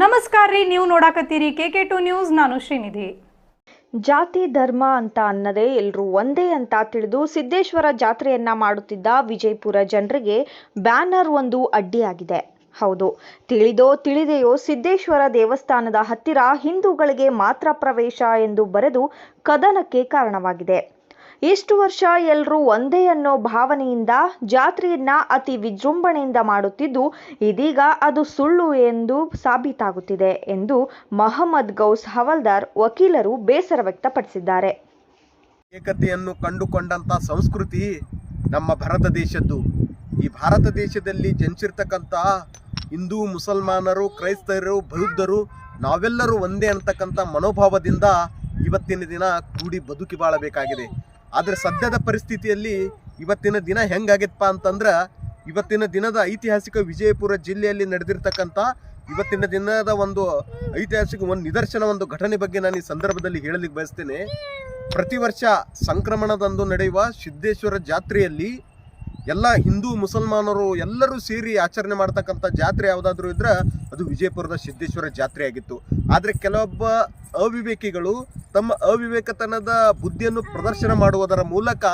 ನಮಸ್ಕಾರ ರೀ, ನೀವು ನೋಡಾಕತ್ತೀರಿ ಕೆ ಕೆ ಟು ನ್ಯೂಸ್, ನಾನು ಶ್ರೀನಿಧಿ. ಜಾತಿ, ಧರ್ಮ ಅಂತ ಅನ್ನದೇ ಎಲ್ಲರೂ ಒಂದೇ ಅಂತ ತಿಳಿದು ಸಿದ್ದೇಶ್ವರ ಜಾತ್ರೆಯನ್ನ ಮಾಡುತ್ತಿದ್ದ ವಿಜಯಪುರ ಜನರಿಗೆ ಬ್ಯಾನರ್ ಒಂದು ಅಡ್ಡಿಯಾಗಿದೆ. ಹೌದು, ತಿಳಿದೋ ತಿಳಿದೆಯೋ ಸಿದ್ದೇಶ್ವರ ದೇವಸ್ಥಾನದ ಹತ್ತಿರ ಹಿಂದೂಗಳಿಗೆ ಮಾತ್ರ ಪ್ರವೇಶ ಎಂದು ಬರೆದು ಕದನಕ್ಕೆ ಕಾರಣವಾಗಿದೆ. ಇಷ್ಟು ವರ್ಷ ಎಲ್ಲರೂ ಒಂದೇ ಅನ್ನೋ ಭಾವನೆಯಿಂದ, ಜಾತ್ರೆಯನ್ನ ಅತಿ ವಿಜೃಂಭಣೆಯಿಂದ ಮಾಡುತ್ತಿದ್ದು, ಇದೀಗ ಅದು ಸುಳ್ಳು ಎಂದು ಸಾಬೀತಾಗುತ್ತಿದೆ ಎಂದು ಮಹಮ್ಮದ್ ಗೌಸ್ ಹವಲ್ದಾರ್ ವಕೀಲರು ಬೇಸರ ವ್ಯಕ್ತಪಡಿಸಿದ್ದಾರೆ. ಏಕತೆಯನ್ನು ಕಂಡುಕೊಂಡಂಥ ಸಂಸ್ಕೃತಿ ನಮ್ಮ ಭಾರತ ದೇಶದ್ದು. ಈ ಭಾರತ ದೇಶದಲ್ಲಿ ಜನಿಸಿರ್ತಕ್ಕಂಥ ಹಿಂದೂ, ಮುಸಲ್ಮಾನರು, ಕ್ರೈಸ್ತರು, ಬೌದ್ಧರು ನಾವೆಲ್ಲರೂ ಒಂದೇ ಅಂತಕ್ಕಂಥ ಮನೋಭಾವದಿಂದ ಇವತ್ತಿನ ದಿನ ಕೂಡಿ ಬದುಕಿ ಬಾಳಬೇಕಾಗಿದೆ. ಆದರೆ ಸದ್ಯದ ಪರಿಸ್ಥಿತಿಯಲ್ಲಿ ಇವತ್ತಿನ ದಿನ ಹೆಂಗಾಗಿತ್ತಪ್ಪ ಅಂತಂದ್ರೆ ಇವತ್ತಿನ ದಿನದ ಐತಿಹಾಸಿಕ ವಿಜಯಪುರ ಜಿಲ್ಲೆಯಲ್ಲಿ ನಡೆದಿರ್ತಕ್ಕಂಥ ಇವತ್ತಿನ ದಿನದ ಒಂದು ಐತಿಹಾಸಿಕ ಒಂದು ನಿದರ್ಶನ, ಒಂದು ಘಟನೆ ಬಗ್ಗೆ ನಾನು ಈ ಸಂದರ್ಭದಲ್ಲಿ ಹೇಳಲಿಕ್ಕೆ ಬಯಸ್ತೇನೆ. ಪ್ರತಿ ವರ್ಷ ಸಂಕ್ರಮಣದಂದು ನಡೆಯುವ ಸಿದ್ದೇಶ್ವರ ಜಾತ್ರೆಯಲ್ಲಿ ಎಲ್ಲ ಹಿಂದೂ ಮುಸಲ್ಮಾನರು ಎಲ್ಲರೂ ಸೇರಿ ಆಚರಣೆ ಮಾಡ್ತಕ್ಕಂಥ ಜಾತ್ರೆ ಯಾವುದಾದ್ರೂ ಇದ್ರೆ ಅದು ವಿಜಯಪುರದ ಸಿದ್ದೇಶ್ವರ ಜಾತ್ರೆ ಆಗಿತ್ತು. ಆದರೆ ಕೆಲವೊಬ್ಬ ಅವಿವೇಕಿಗಳು ತಮ್ಮ ಅವಿವೇಕತನದ ಬುದ್ಧಿಯನ್ನು ಪ್ರದರ್ಶನ ಮಾಡುವುದರ ಮೂಲಕ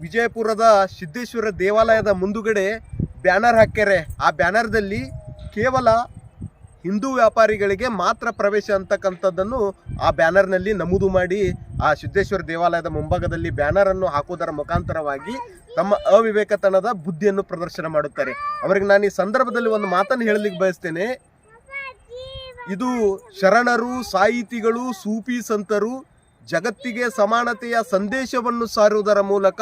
ವಿಜಯಪುರದ ಸಿದ್ದೇಶ್ವರ ದೇವಾಲಯದ ಮುಂದುಗಡೆ ಬ್ಯಾನರ್ ಹಾಕ್ಯಾರೆ. ಆ ಬ್ಯಾನರ್ದಲ್ಲಿ ಕೇವಲ ಹಿಂದೂ ವ್ಯಾಪಾರಿಗಳಿಗೆ ಮಾತ್ರ ಪ್ರವೇಶ ಅಂತಕ್ಕಂಥದ್ದನ್ನು ಆ ಬ್ಯಾನರ್ನಲ್ಲಿ ನಮೂದು ಮಾಡಿ, ಆ ಸಿದ್ದೇಶ್ವರ ದೇವಾಲಯದ ಮುಂಭಾಗದಲ್ಲಿ ಬ್ಯಾನರ್ ಅನ್ನು ಹಾಕುವುದರ ಮುಖಾಂತರವಾಗಿ ತಮ್ಮ ಅವಿವೇಕತನದ ಬುದ್ಧಿಯನ್ನು ಪ್ರದರ್ಶನ ಮಾಡುತ್ತಾರೆ. ಅವರಿಗೆ ನಾನು ಈ ಸಂದರ್ಭದಲ್ಲಿ ಒಂದು ಮಾತನ್ನು ಹೇಳಲಿಕ್ಕೆ ಬಯಸ್ತೇನೆ. ಇದು ಶರಣರು, ಸಾಹಿತಿಗಳು, ಸೂಫಿ ಸಂತರು ಜಗತ್ತಿಗೆ ಸಮಾನತೆಯ ಸಂದೇಶವನ್ನು ಸಾರುವುದರ ಮೂಲಕ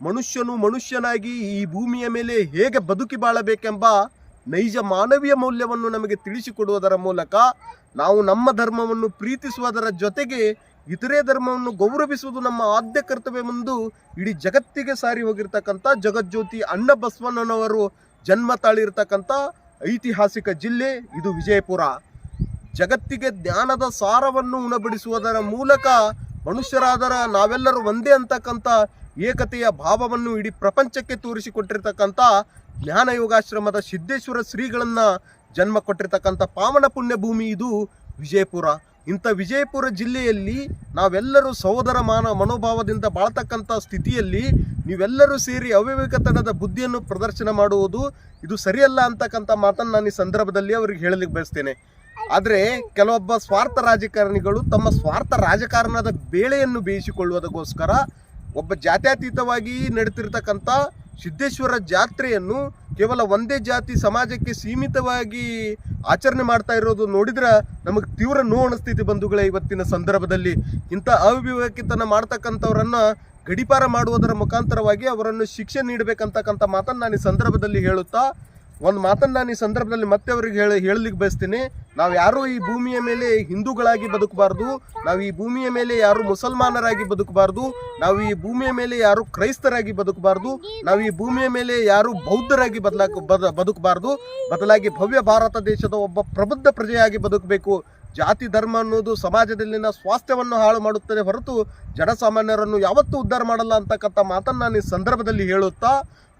ಮನುಷ್ಯನು ಮನುಷ್ಯನಾಗಿ ಈ ಭೂಮಿಯ ಮೇಲೆ ಹೇಗೆ ಬದುಕಿ ಬಾಳಬೇಕೆಂಬ ನೈಜ ಮಾನವೀಯ ಮೌಲ್ಯವನ್ನು ನಮಗೆ ತಿಳಿಸಿಕೊಡುವುದರ ಮೂಲಕ ನಾವು ನಮ್ಮ ಧರ್ಮವನ್ನು ಪ್ರೀತಿಸುವುದರ ಜೊತೆಗೆ ಇತರೆ ಧರ್ಮವನ್ನು ಗೌರವಿಸುವುದು ನಮ್ಮ ಆದ್ಯ ಕರ್ತವ್ಯವೆಂದು ಇಡೀ ಜಗತ್ತಿಗೆ ಸಾರಿ ಹೋಗಿರ್ತಕ್ಕಂಥ ಜಗಜ್ಯೋತಿ ಅಣ್ಣ ಬಸವಣ್ಣನವರು ಜನ್ಮ ತಾಳಿರ್ತಕ್ಕಂಥ ಐತಿಹಾಸಿಕ ಜಿಲ್ಲೆ ಇದು ವಿಜಯಪುರ. ಜಗತ್ತಿಗೆ ಜ್ಞಾನದ ಸಾರವನ್ನು ಉಣಬಡಿಸುವುದರ ಮೂಲಕ ಮನುಷ್ಯರಾದರ ನಾವೆಲ್ಲರೂ ಒಂದೇ ಅಂತಕ್ಕಂಥ ಏಕತೆಯ ಭಾವವನ್ನು ಇಡೀ ಪ್ರಪಂಚಕ್ಕೆ ತೋರಿಸಿಕೊಟ್ಟಿರ್ತಕ್ಕಂಥ ಜ್ಞಾನ ಯೋಗಾಶ್ರಮದ ಸಿದ್ದೇಶ್ವರ ಶ್ರೀಗಳನ್ನು ಜನ್ಮ ಕೊಟ್ಟಿರ್ತಕ್ಕಂಥ ಪಾವನ ಪುಣ್ಯ ಭೂಮಿ ಇದು ವಿಜಯಪುರ. ಇಂಥ ವಿಜಯಪುರ ಜಿಲ್ಲೆಯಲ್ಲಿ ನಾವೆಲ್ಲರೂ ಸಹೋದರ ಮಾನ ಮನೋಭಾವದಿಂದ ಬಾಳ್ತಕ್ಕಂಥ ಸ್ಥಿತಿಯಲ್ಲಿ ನೀವೆಲ್ಲರೂ ಸೇರಿ ಅವಿವೇಕತನದ ಬುದ್ಧಿಯನ್ನು ಪ್ರದರ್ಶನ ಮಾಡುವುದು ಇದು ಸರಿಯಲ್ಲ ಅಂತಕ್ಕಂಥ ಮಾತನ್ನು ನಾನು ಈ ಸಂದರ್ಭದಲ್ಲಿ ಅವರಿಗೆ ಹೇಳಲಿಕ್ಕೆ ಬಯಸ್ತೇನೆ. ಆದರೆ ಕೆಲವೊಬ್ಬ ಸ್ವಾರ್ಥ ರಾಜಕಾರಣಿಗಳು ತಮ್ಮ ಸ್ವಾರ್ಥ ರಾಜಕಾರಣದ ಬೇಳೆಯನ್ನು ಬೇಯಿಸಿಕೊಳ್ಳುವುದಕ್ಕೋಸ್ಕರ ಒಬ್ಬ ಜಾತ್ಯತೀತವಾಗಿ ನಡೀತಿರ್ತಕ್ಕಂಥ ಸಿದ್ದೇಶ್ವರ ಜಾತ್ರೆಯನ್ನು ಕೇವಲ ಒಂದೇ ಜಾತಿ ಸಮಾಜಕ್ಕೆ ಸೀಮಿತವಾಗಿ ಆಚರಣೆ ಮಾಡ್ತಾ ಇರೋದು ನೋಡಿದ್ರೆ ನಮಗೆ ತೀವ್ರ ನೋವು ಅನಿಸ್ತೈತಿ ಬಂಧುಗಳೇ ಇವತ್ತಿನ ಸಂದರ್ಭದಲ್ಲಿ. ಇಂಥ ಅವಿವೇಕಿತನ ಮಾಡ್ತಕ್ಕಂಥವ್ರನ್ನ ಗಡಿಪಾರ ಮಾಡುವುದರ ಮುಖಾಂತರವಾಗಿ ಅವರನ್ನು ಶಿಕ್ಷೆ ನೀಡಬೇಕಂತಕ್ಕಂಥ ಮಾತನ್ನು ನಾನು ಈ ಸಂದರ್ಭದಲ್ಲಿ ಹೇಳುತ್ತಾ ಒಂದು ಮಾತನ್ನು ನಾನು ಈ ಸಂದರ್ಭದಲ್ಲಿ ಮತ್ತೆ ಅವ್ರಿಗೆ ಹೇಳಿ ಹೇಳಲಿಕ್ಕೆ ಬಯಸ್ತೀನಿ. ನಾವು ಯಾರೂ ಈ ಭೂಮಿಯ ಮೇಲೆ ಹಿಂದೂಗಳಾಗಿ ಬದುಕಬಾರ್ದು. ನಾವು ಈ ಭೂಮಿಯ ಮೇಲೆ ಯಾರು ಮುಸಲ್ಮಾನರಾಗಿ ಬದುಕಬಾರ್ದು. ನಾವು ಈ ಭೂಮಿಯ ಮೇಲೆ ಯಾರು ಕ್ರೈಸ್ತರಾಗಿ ಬದುಕಬಾರ್ದು. ನಾವು ಈ ಭೂಮಿಯ ಮೇಲೆ ಯಾರು ಬೌದ್ಧರಾಗಿ ಬದಲಾಕ ಬದ ಬದುಕಬಾರ್ದು. ಬದಲಾಗಿ ಭವ್ಯ ಭಾರತ ದೇಶದ ಒಬ್ಬ ಪ್ರಬುದ್ಧ ಪ್ರಜೆಯಾಗಿ ಬದುಕಬೇಕು. ಜಾತಿ, ಧರ್ಮ ಅನ್ನೋದು ಸಮಾಜದಲ್ಲಿನ ಸ್ವಾಸ್ಥ್ಯವನ್ನು ಹಾಳು ಮಾಡುತ್ತದೆ ಹೊರತು ಜನಸಾಮಾನ್ಯರನ್ನು ಯಾವತ್ತೂ ಉದ್ಧಾರ ಮಾಡಲ್ಲ ಅಂತಕ್ಕಂಥ ಮಾತನ್ನು ನಾನು ಈ ಸಂದರ್ಭದಲ್ಲಿ ಹೇಳುತ್ತಾ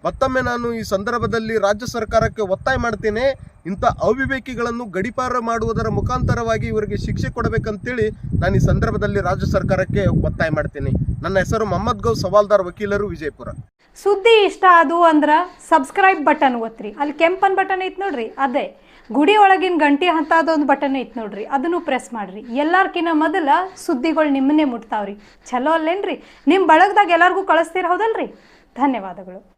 ಮತ್ತೊಮ್ಮೆ ನಾನು ಈ ಸಂದರ್ಭದಲ್ಲಿ ರಾಜ್ಯ ಸರ್ಕಾರಕ್ಕೆ ಒತ್ತಾಯ ಮಾಡ್ತೇನೆ. ಇಂಥ ಅವಿವೇಕಿಗಳನ್ನು ಗಡಿಪಾರ ಮಾಡುವುದರ ಮುಖಾಂತರವಾಗಿ ಇವರಿಗೆ ಶಿಕ್ಷೆ ಕೊಡಬೇಕಂತೇಳಿ ನಾನು ಈ ಸಂದರ್ಭದಲ್ಲಿ ರಾಜ್ಯ ಸರ್ಕಾರಕ್ಕೆ ಒತ್ತಾಯ ಮಾಡ್ತೀನಿ. ನನ್ನ ಹೆಸರು ಮೊಹಮ್ಮದ್ ಗೌ ಸವಾಲ್ದಾರ್ ವಕೀಲರು ವಿಜಯಪುರ. ಸುದ್ದಿ ಇಷ್ಟ ಅದು ಅಂದ್ರ ಸಬ್ಸ್ಕ್ರೈಬ್ ಬಟನ್ ಒತ್ತ್ರಿ ಅಲ್ಲಿ ಕೆಂಪನ್ ಬಟನ್ ಐತ್ ನೋಡ್ರಿ, ಅದೇ. ಗುಡಿ ಒಳಗಿನ ಗಂಟೆ ಹಂತದೊಂದು ಬಟನ್ ಐತ್ ನೋಡ್ರಿ, ಅದನ್ನು ಪ್ರೆಸ್ ಮಾಡ್ರಿ. ಎಲ್ಲಾರ್ಕಿನ್ನ ಮೊದಲ ಸುದ್ದಿಗಳು ನಿಮ್ಮನ್ನೇ ಮುಟ್ತಾವ್ರಿ. ಚಲೋ ಅಲ್ಲೇನ್ರಿ? ನಿಮ್ಮ ಬಳಗದಾಗ ಎಲ್ಲರಿಗೂ ಕಳಿಸ್ತೀರ ಹೌದಲ್ರಿ? ಧನ್ಯವಾದಗಳು.